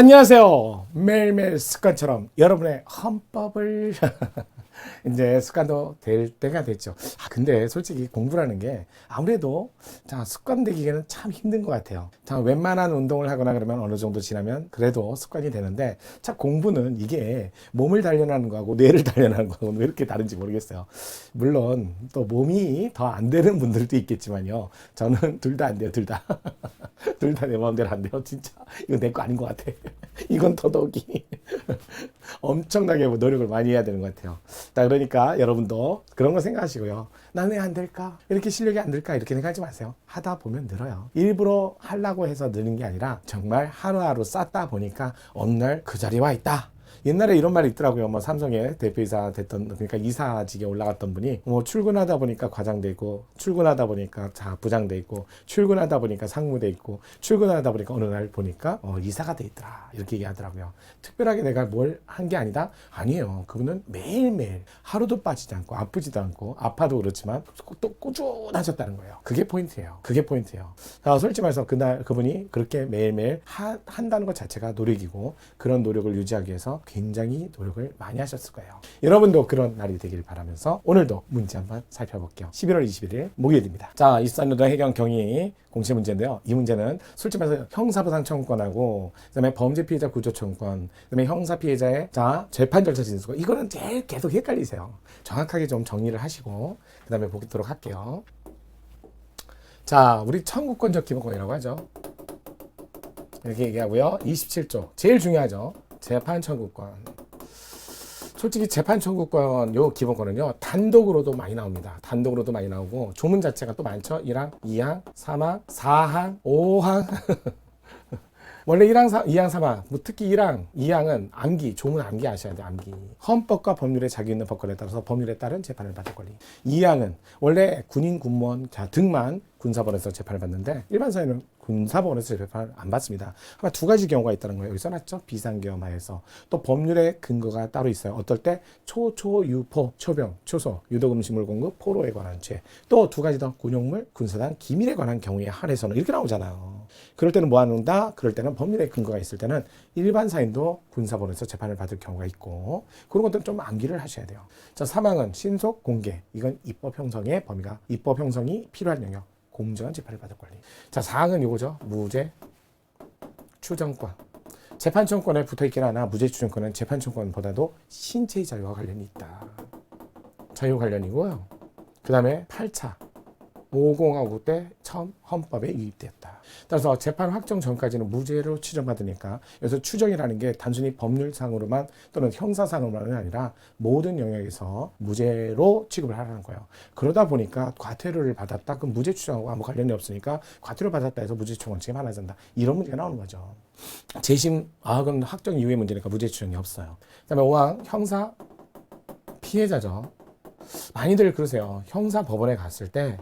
안녕하세요. 매일매일 습관처럼 여러분의 헌법을 이제 습관도 될 때가 됐죠. 아, 근데 솔직히 공부라는 게 아무래도 자, 습관 되기에는 참 힘든 것 같아요. 자, 웬만한 운동을 하거나 그러면 어느 정도 지나면 그래도 습관이 되는데 자, 공부는 이게 몸을 단련하는 거하고 뇌를 단련하는 거하고 왜 이렇게 다른지 모르겠어요. 물론 또 몸이 더 안 되는 분들도 있겠지만요. 저는 둘 다 안 돼요, 둘 다. 둘 다 내 마음대로 안 돼요. 진짜. 이거 내 거 아닌 것 같아. 이건 더더욱이 엄청나게 뭐 노력을 많이 해야 되는 것 같아요. 자, 그러니까 여러분도 그런 거 생각하시고요. 나는 왜 안 될까? 이렇게 실력이 안 될까? 이렇게 생각하지 마세요. 하다 보면 늘어요. 일부러 하려고 해서 느는 게 아니라 정말 하루하루 쌓다 보니까 어느 날 그 자리에 와 있다. 옛날에 이런 말이 있더라고요. 뭐 삼성의 대표이사 됐던 그러니까 이사직에 올라갔던 분이 뭐 출근하다 보니까 과장돼 있고 출근하다 보니까 자 부장돼 있고 출근하다 보니까 상무돼 있고 출근하다 보니까 어느 날 보니까 어, 이사가 돼 있더라 이렇게 얘기하더라고요. 특별하게 내가 뭘 한 게 아니다 아니에요. 그분은 매일매일 하루도 빠지지 않고 아프지도 않고 아파도 그렇지만 또 꾸준하셨다는 거예요. 그게 포인트예요. 그게 포인트예요. 자, 솔직히 말해서 그날 그분이 그렇게 매일매일 하, 한다는 것 자체가 노력이고 그런 노력을 유지하기 위해서 굉장히 노력을 많이 하셨을 거예요. 여러분도 그런 날이 되길 바라면서 오늘도 문제 한번 살펴볼게요. 11월 21일 목요일입니다. 자, 24년도 해경 경위 공시 문제인데요. 이 문제는 솔직히 말해서 형사부상 청구권하고 그다음에 범죄 피해자 구조 청구권, 그다음에 형사 피해자의 자 재판 절차 진술권 이거는 제일 계속 헷갈리세요. 정확하게 좀 정리를 하시고 그다음에 보도록 할게요. 자, 우리 청구권적 기본권이라고 하죠. 이렇게 얘기하고요. 27조 제일 중요하죠. 재판 청구권. 솔직히 재판 청구권 요 기본권은요 단독으로도 많이 나옵니다. 단독으로도 많이 나오고 조문 자체가 또 많죠. 1항, 2항, 3항, 4항, 5항. 원래 1항, 4, 2항, 3항, 뭐 특히 1항, 2항은 암기, 조문 암기 아셔야 돼요, 암기. 헌법과 법률에 자기 있는 법권에 따라서 법률에 따른 재판을 받을 권리. 2항은 원래 군인, 군무원 자 등만 군사법원에서 재판을 받는데 일반 사회는 군사법원에서 재판을 안 받습니다. 아마 두 가지 경우가 있다는 거예요. 여기 써놨죠? 비상계엄하에서. 또 법률의 근거가 따로 있어요. 어떨 때 초, 초, 유포, 초병, 초소, 유독음식물 공급, 포로에 관한 죄. 또 두 가지 더 군용물, 군사단, 기밀에 관한 경우에 한해서는 이렇게 나오잖아요. 그럴 때는 뭐 하는다? 그럴 때는 법률의 근거가 있을 때는 일반 사인도 군사법원에서 재판을 받을 경우가 있고 그런 것들은 좀 암기를 하셔야 돼요. 자, 사망은 신속 공개. 이건 입법 형성의 범위가 입법 형성이 필요한 영역. 공정한 재판을 받을 권리. 자, 사항은 이거죠. 무죄 추정권. 재판청권에 붙어 있긴 하나 무죄 추정권은 재판청권보다도 신체의 자유와 관련이 있다. 자유 관련이고요. 그 다음에 8차 50하고 때 처음 헌법에 유입됐다. 따라서 재판 확정 전까지는 무죄로 추정받으니까 여기서 추정이라는 게 단순히 법률상으로만 또는 형사상으로만이 아니라 모든 영역에서 무죄로 취급을 하라는 거예요. 그러다 보니까 과태료를 받았다. 그럼 무죄 추정하고 아무 관련이 없으니까 과태료 받았다 해서 무죄 추정 원칙이 많아진다. 이런 문제가 나오는 거죠. 재심 아 그럼 확정 이후의 문제니까 무죄 추정이 없어요. 그다음에 5항 형사 피해자죠. 많이들 그러세요. 형사 법원에 갔을 때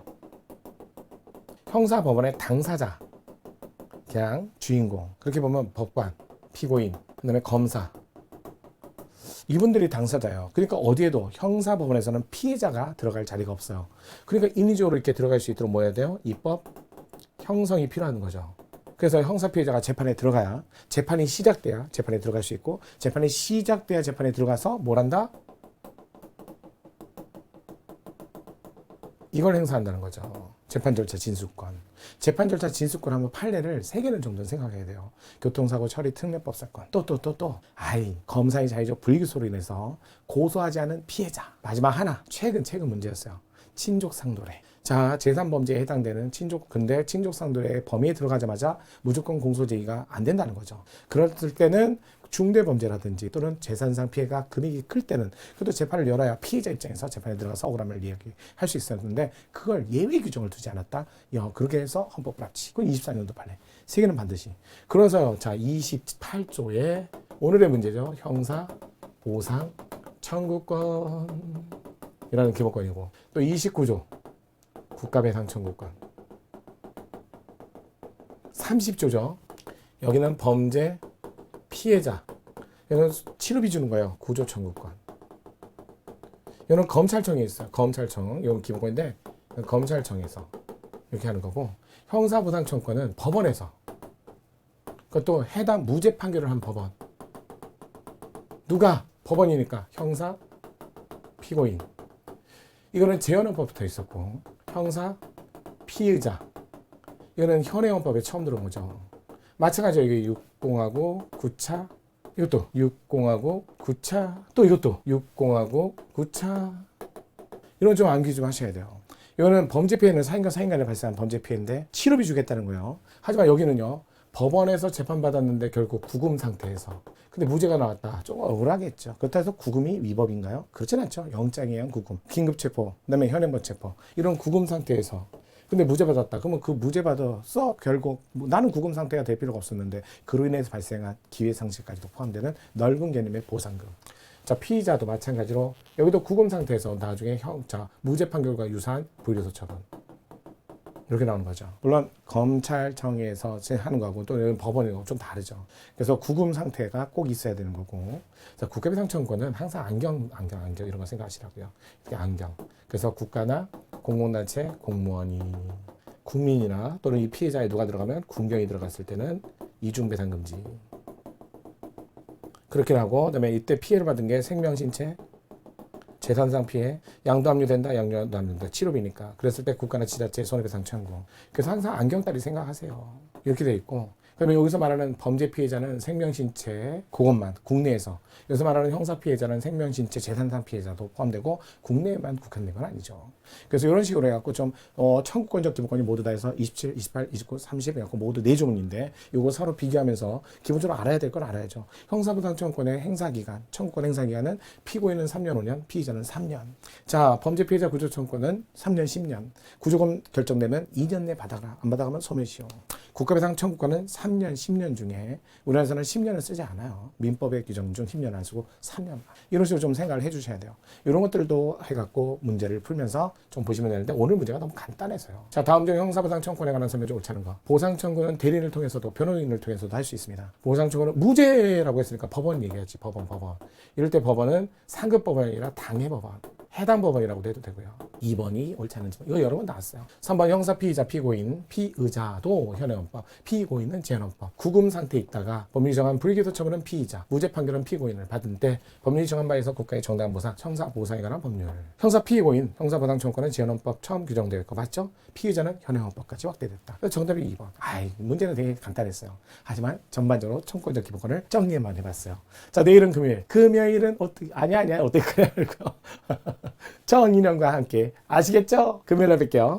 형사 법원의 당사자, 그냥 주인공. 그렇게 보면 법관, 피고인, 그다음에 검사. 이분들이 당사자예요. 그러니까 어디에도 형사 법원에서는 피해자가 들어갈 자리가 없어요. 그러니까 인위적으로 이렇게 들어갈 수 있도록 뭐 해야 돼요? 입법 형성이 필요한 거죠. 그래서 형사 피해자가 재판에 들어가야 재판이 시작돼야 재판에 들어갈 수 있고 재판이 시작돼야 재판에 들어가서 뭘 한다? 이걸 행사한다는 거죠. 재판 절차 진술권. 재판 절차 진술권 하면 판례를 세 개는 정도는 생각해야 돼요. 교통사고 처리 특례법 사건. 또 또 또 또. 아이 검사의 자의적 불기소로 인해서 고소하지 않은 피해자. 마지막 하나. 최근 최근 문제였어요. 친족 상도례. 자, 제3범죄에 해당되는 친족, 근데 친족 상도례 범위에 들어가자마자 무조건 공소 제기가 안 된다는 거죠. 그랬을 때는 중대 범죄라든지 또는 재산상 피해가 금액이 클 때는 그래도 재판을 열어야 피해자 입장에서 재판에 들어가서 억울함을 이야기할 수 있었는데 그걸 예외 규정을 두지 않았다. 야, 그렇게 해서 헌법 불합치. 그건 24년도 판례. 세 개는 반드시. 그래서 자, 28조에 오늘의 문제죠. 형사 보상 청구권이라는 기본권이고 또 29조 국가배상 청구권 30조죠. 여기는 범죄 피해자. 이는 치료비 주는 거예요. 구조 청구권. 이는 검찰청에 있어요. 검찰청. 이건 기본권인데 검찰청에서 이렇게 하는 거고 형사보상 청구권은 법원에서 그것도 해당 무죄 판결을 한 법원. 누가? 법원이니까 형사, 피고인. 이거는 재현헌법부터 있었고 형사, 피의자. 이거는 현행헌법에 처음 들어온 거죠. 마찬가지로 이게 60하고 9차 이것도 60하고 9차 또 이것도 60하고 9차 이런 좀 암기 좀 하셔야 돼요. 이거는 범죄 피해는 사인과 사인 간에 발생한 범죄 피해인데 치료비 주겠다는 거예요. 하지만 여기는요. 법원에서 재판받았는데 결국 구금 상태에서 근데 무죄가 나왔다. 좀 억울하겠죠. 그렇다고 해서 구금이 위법인가요? 그렇진 않죠. 영장에 의한 구금, 긴급체포, 그다음에 현행범 체포 이런 구금 상태에서 근데 무죄 받았다. 그러면 그 무죄 받아서 결국 뭐 나는 구금 상태가 될 필요가 없었는데 그로 인해서 발생한 기회 상실까지도 포함되는 넓은 개념의 보상금. 자 피의자도 마찬가지로 여기도 구금 상태에서 나중에 형 자 무죄 판결과 유사한 불교소 처분 이렇게 나오는 거죠. 물론 검찰청에서 하는 거하고 또 법원이고 좀 다르죠. 그래서 구금 상태가 꼭 있어야 되는 거고. 자, 국가배상청구는 항상 안경, 안경, 안경 이런 거 생각하시라고요. 이게 안경. 그래서 국가나 공공단체 공무원이 국민이나 또는 이 피해자에 누가 들어가면 군경이 들어갔을 때는 이중배상 금지. 그렇게 하고 그다음에 이때 피해를 받은 게 생명, 신체, 재산상 피해, 양도 압류된다, 양도 압류된다, 치료비니까. 그랬을 때 국가나 지자체 손해배상 청구. 그래서 항상 안경다리 생각하세요. 이렇게 돼 있고. 그러면 여기서 말하는 범죄 피해자는 생명, 신체, 그것만 국내에서. 여기서 말하는 형사 피해자는 생명, 신체, 재산상 피해자도 포함되고 국내에만 국한된 건 아니죠. 그래서 이런 식으로 해갖고 좀 어, 청구권적 기본권이 모두 다 해서 27, 28, 29, 30 해갖고 모두 네 조문인데 이거 서로 비교하면서 기본적으로 알아야 될 걸 알아야죠. 형사부상 청구권의 행사 기간, 청구권 행사 기간은 피고인은 3년 5년, 피의자는 3년. 자, 범죄 피해자 구조 청구권은 3년 10년. 구조금 결정되면 2년 내 받아라. 안 받아가면 소멸시효. 국 가배상 청구권은 3년, 10년 중에 우리나라에서는 10년을 쓰지 않아요. 민법의 규정 중 10년 안 쓰고 3년. 이런 식으로 좀 생각을 해주셔야 돼요. 이런 것들도 해갖고 문제를 풀면서 좀 보시면 되는데 오늘 문제가 너무 간단해서요. 자, 다음 중 형사보상 청구권에 관한 설명 좀 않은 거. 보상 청구는 대리인을 통해서도 변호인을 통해서도 할 수 있습니다. 보상 청구는 무죄라고 했으니까 법원 얘기하지. 법원, 법원. 이럴 때 법원은 상급 법원이 아니라 당해 법원. 해당 법원이라고도 해도 되고요. 2번이 옳지 않은지 이거 여러 번 나왔어요. 3번 형사 피의자 피고인 피의자도 현행헌법 피고인은 재헌헌법 구금 상태에 있다가 법률이 정한 불기소 처분은 피의자 무죄 판결은 피고인을 받은 때 법률이 정한 바에서 국가의 정당한 보상 형사 보상에 관한 법률 형사 피고인 형사 보상 청구권은 재헌헌법 처음 규정되어 있고 맞죠? 피의자는 현행헌법까지 확대됐다. 정답이 2번. 아이 문제는 되게 간단했어요. 하지만 전반적으로 청구권적 기본권을 정리만 해봤어요. 자 내일은 금요일. 금요일은 어떻게 아니야 아니야 어떻게 그래야 할까요? 정인영과 함께 아시겠죠? 금요일에 뵐게요.